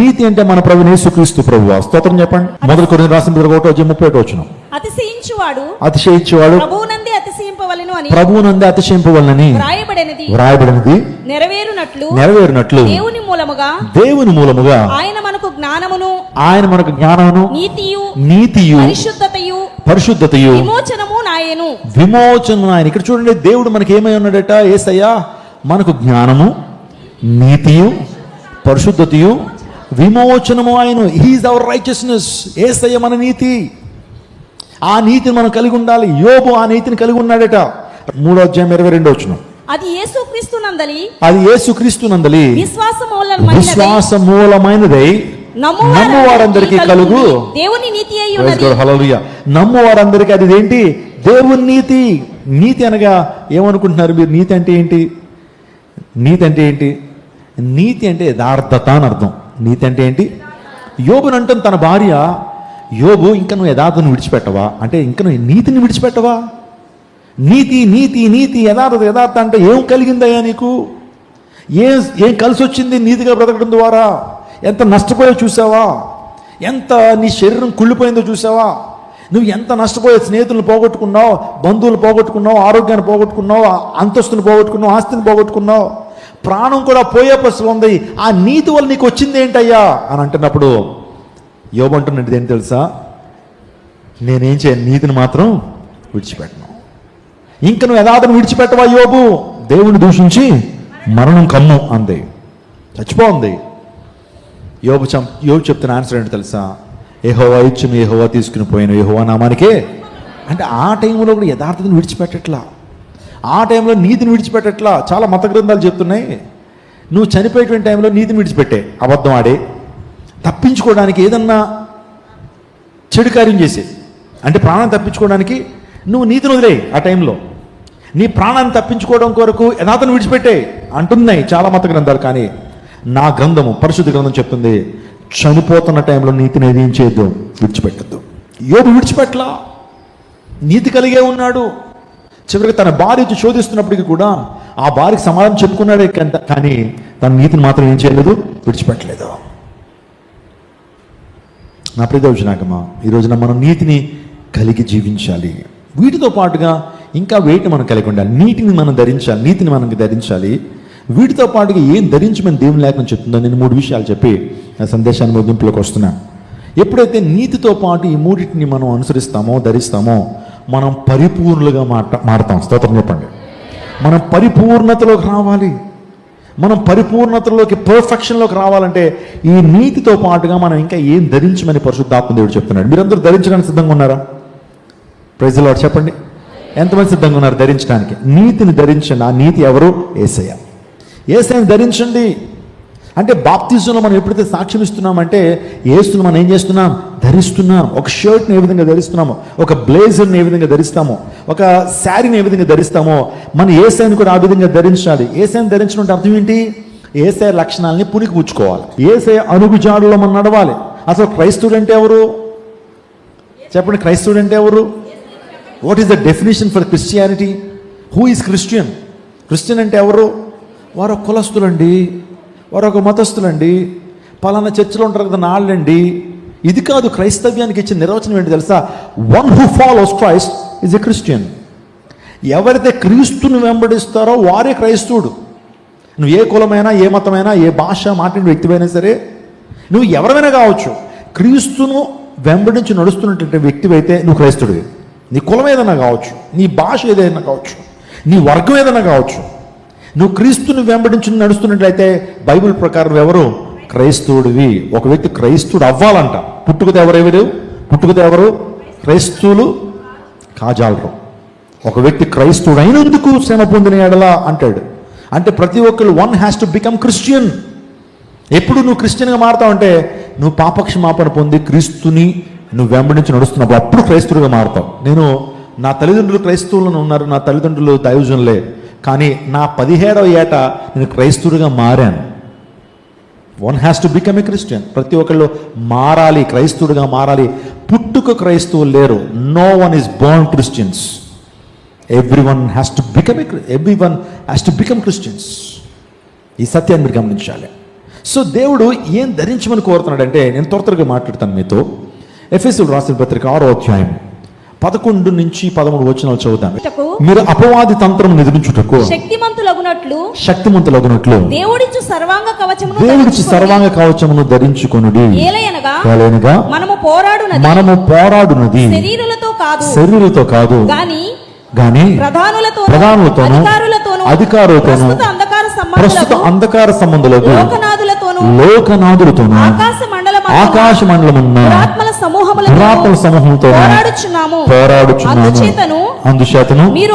నీతి అంటే మన ప్రభు యేసుక్రీస్తు ప్రభు. స్తోత్రం చెప్పండి. మొదలు కొన్ని రాసిన ఒకటో వచ్చి ముప్పై ఒకటి వచ్చిన అతిశయించువాడు అతిశయించేవాడు ప్రభువునందే అతిశయింపవలను అని ప్రభువునందే అతిశయింపవలనని వ్రాయబడినది. వ్రాయబడినది నెరవేరునట్లు నెరవేరినట్లు దేవుని మూలముగా దేవుని మూలముగా ఆయన మనకు జ్ఞానమును ఆయన మనకు జ్ఞానమును నీతియు నీతియు పరిశుద్ధతయు పరిశుద్ధతయు విమోచనము నాయను. విమోచన ఆయన ఇక్కడ చూడండి దేవుడు మనకి ఏమై ఉన్నాడట? ఏసయ్యా మనకు జ్ఞానము నీతియు పరిశుద్ధతయు విమోచనము ఆయన హీఈస్ అవర్ రైచియస్నెస్ ఏసయ్య మన నీతి. ఆ నీతిని మనం కలిగి ఉండాలి. యోబు ఆ నీతిని కలిగి ఉన్నాడట. మూడో అధ్యాయం ఇరవై రెండో వచ్చిన అది యేసుక్రీస్తు నందలి. అది యేసుక్రీస్తు నందలి. విశ్వాస మూలమైనదై నమ్మువారందరికీ కలుగు. దేవుని నీతి hallelujah. నమ్మువారందరికీ అది ఏంటి దేవుని నీతి. నీతి అనగా ఏమనుకుంటున్నారు మీరు? నీతి అంటే ఏంటి? నీతి అంటే ఏంటి? నీతి అంటే యథార్థత అని అర్థం. నీతి అంటే ఏంటి? యోబుని అంటుంది తన భార్య యోబు ఇంకా నువ్వు యథార్థను విడిచిపెట్టవా? అంటే ఇంకా నువ్వు నీతిని విడిచిపెట్టవా? నీతి నీతి నీతి యథార్థత యథార్థ అంటే ఏం కలిగిందయ్యా నీకు? ఏం ఏం కలిసి వచ్చింది నీతిగా బ్రతకడం ద్వారా? ఎంత నష్టపోయో చూసావా? ఎంత నీ శరీరం కుళ్ళిపోయిందో చూసావా? నువ్వు ఎంత నష్టపోయే స్నేహితులను పోగొట్టుకున్నావు బంధువులు పోగొట్టుకున్నావు ఆరోగ్యాన్ని పోగొట్టుకున్నావు అంతస్తుని పోగొట్టుకున్నావు ఆస్తిని పోగొట్టుకున్నావు? ప్రాణం కూడా పోయే పరిస్థితి ఉంది. ఆ నీతి వల్ల నీకు వచ్చింది ఏంటయ్యా? అని అంటున్నప్పుడు యోబంటున్నది ఏంటి తెలుసా? నేనేం చేయను నీతిని మాత్రం విడిచిపెట్టను. ఇంక నువ్వు యథార్థను విడిచిపెట్టవా యోబు? దేవుని దూషించి మరణం కమ్ము అంది. చచ్చిపోంది. యోబు చం యోబు చెప్తున్న ఆన్సర్ ఏంటి తెలుసా? ఏహోవా ఇచ్చం ఏహోవా తీసుకుని పోయిన ఏహోవా నామానికే. అంటే ఆ టైంలో కూడా యథార్థతను విడిచిపెట్టట్లా. ఆ టైంలో నీతిని విడిచిపెట్టట్లా చాలా మత గ్రంథాలు చెప్తున్నాయి. నువ్వు చనిపోయేటువంటి టైంలో నీతిని విడిచిపెట్టే అబద్ధం ఆడే. తప్పించుకోవడానికి ఏదన్నా చెడు కార్యం చేసే. అంటే ప్రాణం తప్పించుకోవడానికి నువ్వు నీతిని వదిలే ఆ టైంలో. నీ ప్రాణాన్ని తప్పించుకోవడం కొరకు యథాతను విడిచిపెట్టే అంటున్నాయి చాలా మత గ్రంథాలు. కానీ నా గ్రంథము పరిశుద్ధ గ్రంథం చెప్తుంది చనిపోతున్న టైంలో నీతిని ఏం చేయొద్దు విడిచిపెట్టద్దు. యోబు విడిచిపెట్టలా. నీతి కలిగే ఉన్నాడు. చివరికి తన భార్యతో శోధిస్తున్నప్పటికీ కూడా ఆ భార్యకి సమాధానం చెప్పుకున్నాడే కంట- కానీ తన నీతిని మాత్రం ఏం చేయలేదు విడిచిపెట్టలేదు. నా ప్రియదోజనాగమా ఈ రోజున మనం నీతిని కలిగి జీవించాలి. వీటితో పాటుగా ఇంకా వేటిని మనం కలిగి ఉండాలి? నీటిని మనం ధరించాలి నీతిని మనం ధరించాలి. వీటితో పాటుగా ఏం ధరించమని దేవుని లేఖనం చెప్తుందో నేను మూడు విషయాలు చెప్పి నా సందేశాన్ని ముగింపులోకి వస్తున్నా. ఎప్పుడైతే నీతితో పాటు ఈ మూడింటిని మనం అనుసరిస్తామో ధరిస్తామో మనం పరిపూర్ణులుగా మాట మాడతాం స్తోత్రం చెప్పండి. మనం పరిపూర్ణతలోకి రావాలి. మనం పరిపూర్ణతలోకి పర్ఫెక్షన్లోకి రావాలంటే ఈ నీతితో పాటుగా మనం ఇంకా ఏం ధరించమని పరిశుద్ధాత్మ దేవుడు చెప్తున్నాడు. మీరందరూ ధరించడానికి సిద్ధంగా ఉన్నారా? ప్రజలు వాడు చెప్పండి. ఎంతమంది సిద్ధంగా ఉన్నారు ధరించడానికి? నీతిని ధరించండి. ఆ నీతి ఎవరు? ఏసయ్య. ఏసయ్యని ధరించండి. అంటే బాప్తిజంలో మనం ఎప్పుడైతే సాక్ష్యం ఇస్తున్నామంటే ఏసును మనం ఏం చేస్తున్నాం? ధరిస్తున్నాం. ఒక షర్ట్ని ఏ విధంగా ధరిస్తున్నామో ఒక బ్లేజర్ని ఏ విధంగా ధరిస్తామో ఒక శారీని ఏ విధంగా ధరిస్తామో మన ఏసైని కూడా ఆ విధంగా ధరించాలి. ఏసైని ధరించడం అర్థం ఏంటి? ఏసై లక్షణాలని పుణికిపుచ్చుకోవాలి ఏసై అనుగుజాడులో మనం నడవాలి. అసలు క్రైస్తవుడు అంటే ఎవరు? చెప్పండి క్రైస్తవుడు అంటే ఎవరు? What is the definition for Christianity who is Christian Christian అంటే ఎవరు? వారు కులస్తులండి. వారు ఒక మతస్థులండి. పలానా చర్చిలో ఉంటారు కదా నాళ్ళండి. ఇది కాదు క్రైస్తవ్యానికి ఇచ్చిన నిర్వచనం ఏంటి తెలుసా? One who follows Christ is a Christian ఎవరైతే క్రీస్తుని వెంబడిస్తారో వారే క్రైస్తవుడు. నువ్వు ఏ కులమైనా ఏ మతమైనా ఏ భాష మాట్లాడిన వ్యక్తివైనా సరే నువ్వు ఎవరైనా కావచ్చు క్రీస్తును వెంబడించి నడుస్తున్నటువంటి వ్యక్తివైతే నువ్వు క్రైస్తుడివి నీ కులం ఏదైనా కావచ్చు నీ భాష ఏదైనా కావచ్చు నీ వర్గం ఏదైనా కావచ్చు నువ్వు క్రీస్తుని వెంబడించి నడుస్తున్నట్లయితే బైబిల్ ప్రకారం ఎవరు? క్రైస్తవుడివి. ఒక వ్యక్తి క్రైస్తవుడు అవ్వాలంట. పుట్టుకతో ఎవరెవరు పుట్టుకతో ఎవరు? క్రైస్తవులు కాజాలరు. ఒక వ్యక్తి క్రైస్తవుడు అయినందుకు శ్రమ పొందిన ఎడలా అంటాడు. అంటే ప్రతి ఒక్కరు one has to become Christian. ఎప్పుడు నువ్వు క్రిస్టియన్గా మారుతావు అంటే నువ్వు పాపక్షమాపణ పొంది క్రీస్తుని నువ్వు వెంబడించి నడుస్తున్నావు అప్పుడు క్రైస్తవుడిగా మారుతావు. నేను నా తల్లిదండ్రులు క్రైస్తవులను ఉన్నారు నా తల్లిదండ్రులు దైవజనులే. కానీ నా పదిహేడవ ఏట నేను క్రైస్తవుడిగా మారాను. One has to become a Christian ప్రతి ఒక్కళ్ళు మారాలి క్రైస్తవుడిగా మారాలి. పుట్టుక క్రైస్తవులు లేరు. No one is born Christians everyone has to become everyone has to become Christians ఈ సత్యాన్ని మీరు గమనించాలి. సో దేవుడు ఏం ధరించమని కోరుతున్నాడంటే నేను త్వర త్వరగా మాట్లాడతాను మీతో. ఎఫ్ఎస్ఎల్ రాసిన పత్రిక ఆరో అధ్యాయం. పదకొండు నుంచి పదమూడు వచనాలు చదువుతాను చుటకు మీరు అపవాది తంత్రం ఎదిరించుటకు శక్తిమంతులగునట్లు శక్తిమంతులగునట్లు దేవుడిచ్చు సర్వాంగ కవచమును దేవుడిచి ధరించుకొనుడి. సర్వాంగ కవచమును ధరించుకొనుడి. ఏలయనగా మనము పోరాడునది. మనము పోరాడునది. శరీరులతో కాదు. శరీరులతో కాదు. గాని గాని ప్రధానులతో ప్రధానులతోనూ, అధికారులతోనూ అధికారులతోనూ, ప్రస్తుత అంధకార సంబంధులకు సంబంధులకు లోకనాథులతోనూ లోకనాథులతోనూ ఆకాశ మండల ఆకాశ మండలమున్న దురాత్మల సమూహములతో దురాత్మల సమూహంతో పోరాడుచున్నాము. పోరాడుచున్నాము. అందుచేతను మీరు.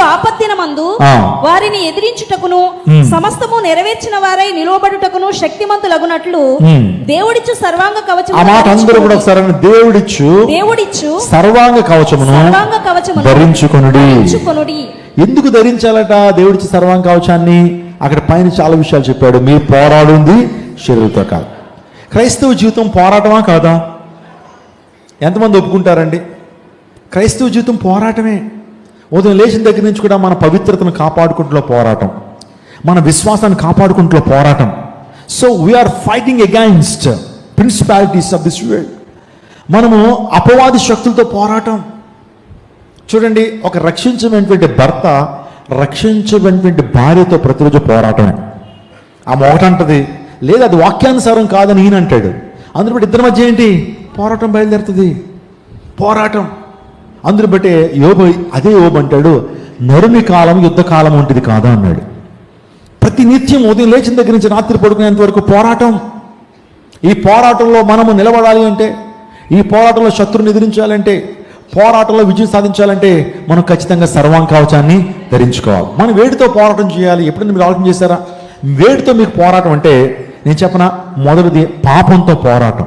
వారిని ఎదిరించుటకును సమస్తము నెరవేర్చిన వారై నిలువబడుటకును శక్తిమంతులగునట్లు. దేవుడిచ్చు సర్వాంగ కవచము ఆ మాట అందరూ కూడా ఒకసారి. దేవుడిచ్చు దేవుడిచ్చు సర్వాంగ కవచమును సర్వాంగ కవచమును ధరించుకొనుడి. ఎందుకు ధరించాలట దేవుడిచ్చి సర్వాంగ కవచాన్ని? అక్కడ పైన చాలా విషయాలు చెప్పాడు. మీ పోరాడుంది శరీరంతో కాదు. క్రైస్తవ జీవితం పోరాటమా కాదా? ఎంతమంది ఒప్పుకుంటారండి? క్రైస్తవ జీవితం పోరాటమే. ఉదయం లేచిన దగ్గర నుంచి కూడా మన పవిత్రతను కాపాడుకుంటూ పోరాటం. మన విశ్వాసాన్ని కాపాడుకుంటూ పోరాటం. So we are fighting against principalities of this world మనము అపవాది శక్తులతో పోరాటం. చూడండి ఒక రక్షించబడినటువంటి భర్త రక్షించబడినటువంటి భార్యతో ప్రతిరోజు పోరాటమే. ఆమె ఒకటంటది లేదు అది వాక్యానుసారం కాదని ఈయన అంటాడు అందులో ఇద్దరి మధ్య ఏంటి? పోరాటం బయలుదేరుతుంది. పోరాటం. అందరు బట్టే యోబు అదే యోబు అంటాడు నరుమి కాలం యుద్ధ కాలం వంటిది కాదా? అన్నాడు. ప్రతి నిత్యం ఉదయం లేచిన దగ్గర నుంచి రాత్రి పడుకునేంత వరకు పోరాటం. ఈ పోరాటంలో మనము నిలబడాలి అంటే ఈ పోరాటంలో శత్రుని ఎదిరించాలంటే పోరాటంలో విజయం సాధించాలంటే మనం ఖచ్చితంగా సర్వాంగ కవచాన్ని ధరించుకోవాలి. మనం వేడితో పోరాటం చేయాలి. ఎప్పుడైనా మీరు ఆలోచన చేశారా? వేడితో మీకు పోరాటం అంటే నేను చెప్పనా మొదటిది పాపంతో పోరాటం.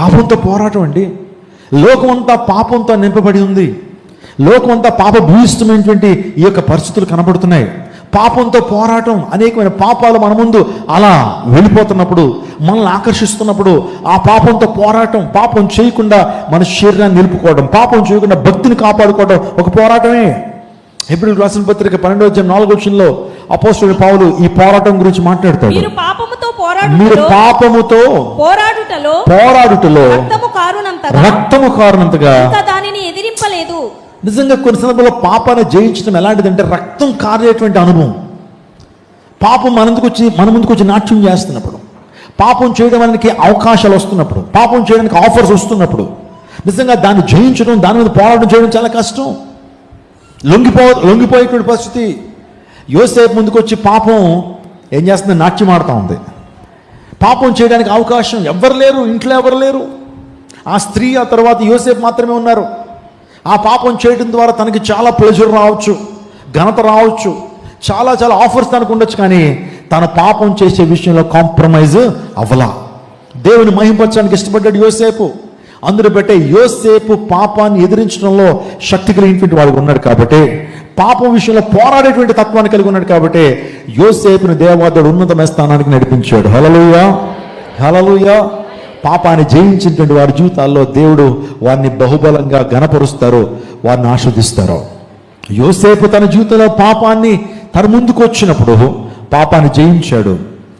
పాపంతో పోరాటం అండి. లోకమంతా పాపంతో నింపబడి ఉంది. లోకమంతా పాప భూయిష్టమైనటువంటి ఈ యొక్క పరిస్థితులు కనబడుతున్నాయి. పాపంతో పోరాటం అనేకమైన పాపాలు మన ముందు అలా వెళ్ళిపోతున్నప్పుడు మనల్ని ఆకర్షిస్తున్నప్పుడు ఆ పాపంతో పోరాటం పాపం చేయకుండా మన శరీరాన్ని నిలుపుకోవడం పాపం చేయకుండా భక్తిని కాపాడుకోవడం ఒక పోరాటమే. ఎప్పుడు రాసిన పత్రిక పన్నెండో నాలుగో వచ్చినలో అపోస్తుడు పావులు ఈ పోరాటం గురించి మాట్లాడతాడు. మీరు పాపముతో పోరాడుటలో పోరాడుటలో రక్తము కారునంతగా రక్తము కారణంతగా ఇంకా దానిని ఎదిరింపలేదు. నిజంగా కొన్ని సందర్భాల్లో పాపాన్ని జయించడం ఎలాంటిదంటే రక్తం కారేటువంటి అనుభవం. పాపం మన వచ్చి మన ముందుకు వచ్చి నాట్యం చేస్తున్నప్పుడు పాపం చేయడానికి అవకాశాలు వస్తున్నప్పుడు పాపం చేయడానికి ఆఫర్స్ వస్తున్నప్పుడు నిజంగా దాన్ని జయించడం దాని మీద పోరాటం చేయడం చాలా కష్టం. లొంగిపో లొంగిపోయేటువంటి పరిస్థితి. యోసేపు ముందుకు వచ్చి పాపం ఏం చేస్తుంది? నాట్యం ఆడుతూ ఉంది. పాపం చేయడానికి అవకాశం ఎవ్వరు లేరు ఇంట్లో ఎవరు లేరు. ఆ స్త్రీ ఆ తర్వాత యోసేపు మాత్రమే ఉన్నారు. ఆ పాపం చేయడం ద్వారా తనకి చాలా ప్లెజర్ రావచ్చు ఘనత రావచ్చు చాలా చాలా ఆఫర్స్ తనకు ఉండొచ్చు కానీ తన పాపం చేసే విషయంలో కాంప్రమైజ్ అవ్వలా. దేవుని మహింపరచడానికి ఇష్టపడ్డాడు యోసేపు. అందులో పెట్టే యోసేపు పాపాన్ని ఎదిరించడంలో శక్తి కలిగినటువంటి వాడు ఉన్నాడు కాబట్టి పాపం విషయంలో పోరాడేటువంటి తత్వాన్ని కలిగి ఉన్నాడు కాబట్టి యోసేపుని దేవాదుడు ఉన్నతమైన స్థానానికి నడిపించాడు. హలలుయ హలలుయ పాపాన్ని జయించినటువంటి వారి జీవితాల్లో దేవుడు వారిని బహుబలంగా గణపరుస్తారు వారిని ఆస్వాదిస్తారు యోసేపు తన జీవితంలో పాపాన్ని తన ముందుకు వచ్చినప్పుడు పాపాన్ని జయించాడు.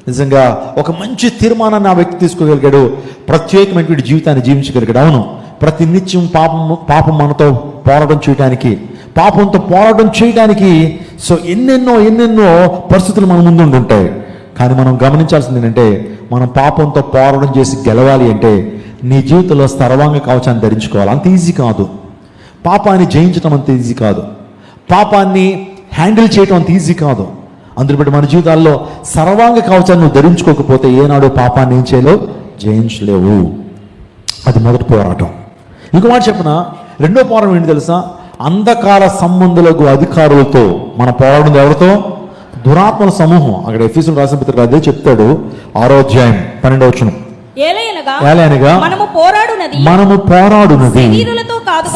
నిజంగా ఒక మంచి తీర్మానాన్ని ఆ వ్యక్తి తీసుకోగలిగాడు. ప్రత్యేకమైనటువంటి జీవితాన్ని జీవించగలిగాడు. అవును ప్రతి నిత్యం పాపం పాపం మనతో పోరాటం చేయడానికి పాపంతో పోరాటం చేయడానికి. సో ఎన్నెన్నో ఎన్నెన్నో పరిస్థితులు మన ముందు ఉంటాయి. కానీ మనం గమనించాల్సింది ఏంటంటే మనం పాపంతో పోరాటం చేసి గెలవాలి అంటే నీ జీవితంలో సర్వాంగ కవచాన్ని ధరించుకోవాలి. అంత ఈజీ కాదు. పాపాన్ని జయించడం అంత ఈజీ కాదు. పాపాన్ని హ్యాండిల్ చేయడం అంత ఈజీ కాదు. అందుబట్టి మన జీవితాల్లో సర్వాంగ కవచాన్ని నువ్వు ధరించుకోకపోతే ఏనాడు పాపాన్ని ఏం చేయలేవు? జయించలేవు. అది మొదటి పోరాటం. ఇంకో మాట చెప్పిన? రెండో పోరాటం ఏంటి తెలుసా? అంధకార సంబంధులకు అధికారులతో మన పోరాటం ఎవరితో? దురాత్మల సమూహం. అక్కడ ఎఫీసులు రాసిన పత్రిక అదే చెప్తాడు. ఆరోధ్యాయం పన్నెండవ వచనం. ఏలయనగా మనము పోరాడునది. మనము పోరాడునది.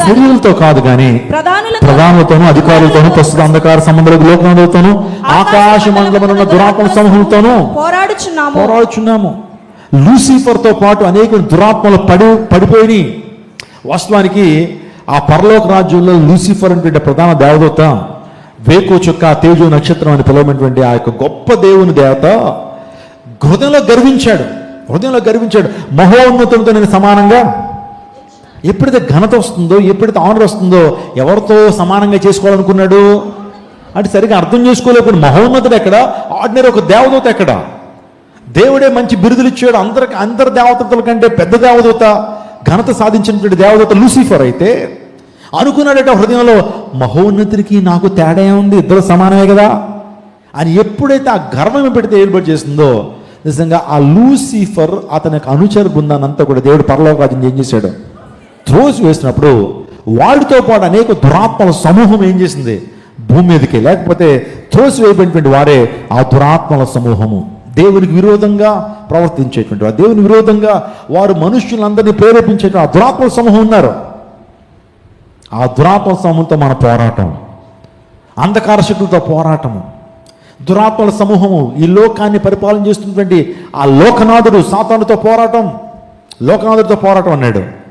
శరీరులతో కాదు గాని ప్రధానులతోనూ అధికారులతోనూ ప్రస్తుత అంధకార సంబంధాలకు లోకనాథులతోనూ ఆకాశ మండలమున్న దురాత్మ సమూహంతోనూ పోరాడుచున్నాము. పోరాడుచున్నాము. లూసిఫర్తో పాటు అనేక దురాత్మలు పడి పడిపోయి వాస్తవానికి ఆ పరలోక రాజ్యంలో లూసిఫర్ అనేటువంటి ప్రధాన దేవదూత వేకు చుక్క తేజు నక్షత్రం అని పిలవమైనటువంటి ఆ యొక్క గొప్ప దేవుని దేవత హృదయంలో గర్వించాడు. హృదయంలో గర్వించాడు. మహోన్నతంతో నేను సమానంగా? ఎప్పుడైతే ఘనత వస్తుందో ఎప్పుడైతే ఆనర్ వస్తుందో ఎవరితో సమానంగా చేసుకోవాలనుకున్నాడు? అంటే సరిగా అర్థం చేసుకోలేకపోయిన మహోన్నతుడు ఎక్కడ? ఆర్డినరీ ఒక దేవదూత ఎక్కడ? దేవుడే మంచి బిరుదులు ఇచ్చాడు. అందరికి అందరి దేవతల కంటే పెద్ద దేవదూత. ఘనత సాధించినటువంటి దేవదత లూసిఫర్ అయితే అనుకున్నాడట హృదయంలో మహోన్నతుడికి నాకు తేడా ఉంది ఇద్దరు సమానమే కదా? అని ఎప్పుడైతే ఆ గర్వం పెడితే ఏర్పాటు చేస్తుందో నిజంగా ఆ లూసిఫర్ అతని యొక్క అనుచర బృందానంతా కూడా దేవుడు పరలోకాన్ని ఏం చేశాడు? త్రోసి వేసినప్పుడు వాడితో పాటు అనేక దురాత్మల సమూహం ఏం చేసింది? భూమి మీదకి లేకపోతే త్రోసి వేయబడినటువంటి వారే ఆ దురాత్మల సమూహము. దేవునికి విరోధంగా ప్రవర్తించేటువంటి వారు. దేవుని విరోధంగా వారు మనుష్యులందరినీ ప్రేరేపించేటువంటి ఆ దురాత్మ సమూహం ఉన్నారు. ఆ దురాత్మ సమూహంతో మన పోరాటం. అంధకార శక్తులతో పోరాటము. దురాత్మల సమూహము ఈ లోకాన్ని పరిపాలన చేస్తున్నటువంటి ఆ లోకనాథుడు సాతానుతో పోరాటం. లోకనాథుడితో పోరాటం అన్నాడు.